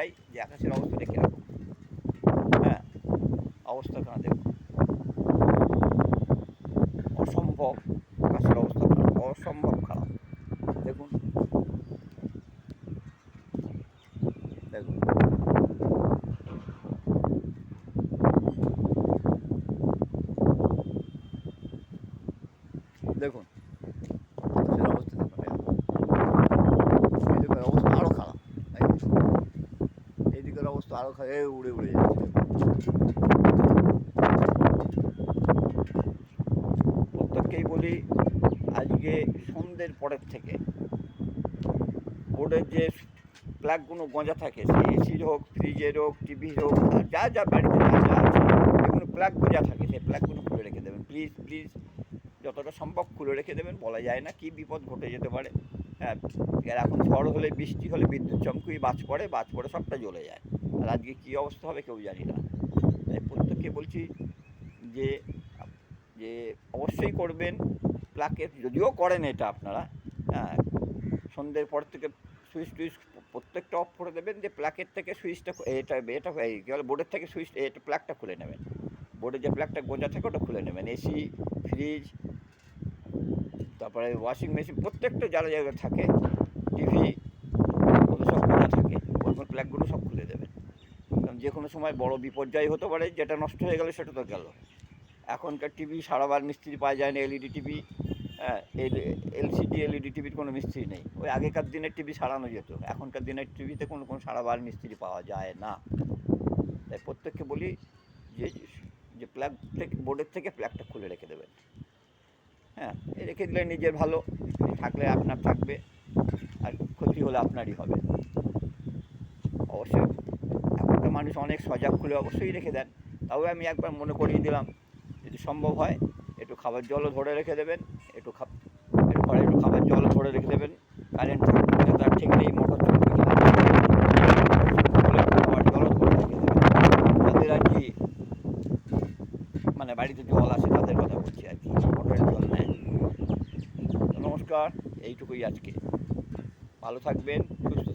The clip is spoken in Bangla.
চাই যে আকাশের অবস্থাটা কীরকম। হ্যাঁ অবস্থা অবস্থাখানা দেখুন। অসম্ভব আকাশের অবস্থা খারাপ, অসম্ভব খারাপ। দেখুন। দেখুন। দেখুন। আকাশের অবস্থা দেখুন। অবস্থা আরও আরও এই উড়ে উড়ে যাচ্ছে। প্রত্যেককেই বলি, আজকে সন্ধ্যের পরের থেকে বোর্ডের যে প্লাগগুলো গঁজা থাকে সে এসির হোক ফ্রিজের হোক টিভির হোক যা যা বাড়িতে যা যা আছে, যেগুলো প্লাগ গোঁজা থাকে, সেই প্লাগগুলো খুলে রেখে দেবেন। প্লিজ প্লিজ যতটা সম্ভব খুলে রেখে দেবেন, বলা যায় না কি বিপদ ঘটে যেতে পারে। হ্যাঁ এখন ঝড় হলে, বৃষ্টি হলে, বিদ্যুৎ চমকুই বাজ পড়ে বাজ পড়ে সবটা জ্বলে যায়। আর আজকে কী অবস্থা হবে কেউ জানি না। তাই প্রত্যেককে বলছি যে যে অবশ্যই করবেন, প্লাকে যদিও করেন এটা আপনারা হ্যাঁ সন্ধ্যের পর থেকে সুইচ টুইচ প্রত্যেকটা অফ করে দেবেন, যে প্লাকের থেকে সুইচটা এটা এটা কী বলে, বোর্ডের থেকে সুইচ এটা প্লাগটা খুলে নেবেন। বোর্ডের যে প্লাগটা গোঁজা থাকে ওটা খুলে নেবেন, এসি, ফ্রিজ, তারপরে ওয়াশিং মেশিন, প্রত্যেকটা যারা জায়গায় থাকে, টিভি, ওগুলো সব খোলা থাকে ওই প্লাগগুলো সব খুলে দেবেন। যে কোনো সময় বড় বিপর্যয় হতে পারে, যেটা নষ্ট হয়ে গেলে সেটা তো গেল। এখনকার টিভি সারাবার মিস্ত্রি পাওয়া যায় না এলইডি টিভি এলসিডি এলইডি টিভির কোনো মিস্ত্রি নেই। ওই আগেকার দিনের টিভি সারানো যেত, এখনকার দিনের টিভিতে কোনো কোনো সারাবার মিস্ত্রি পাওয়া যায় না। তাই প্রত্যেককে বলি যে যে প্ল্যাগ থেকে বোর্ডের থেকে প্ল্যাগটা খুলে রেখে দেবেন। হ্যাঁ রেখে দিলে নিজের ভালো থাকলে আপনার থাকবে, আর ক্ষতি হলে আপনারই হবে। অবশ্যই। মানুষ অনেক সজাগ খুলে অবশ্যই রেখে দেন। তাও আমি একবার মনে করিয়ে দিলাম, যদি সম্ভব হয়, একটু খাবার জলও ধরে রেখে দেবেন, একটু খাপ একটু পরে একটু খাবার জলও ধরে রেখে দেবেন। কারেন্ট তার ঠিক নেই, মোটর চলবে খাবার জলও ধরে রেখে দেবেন। তাদের আর কি মানে বাড়িতে জল আসে তাদের কথা বলছি আর কি, মোটরের জল নেয়। নমস্কার, এইটুকুই আজকে। ভালো থাকবেন, সুস্থ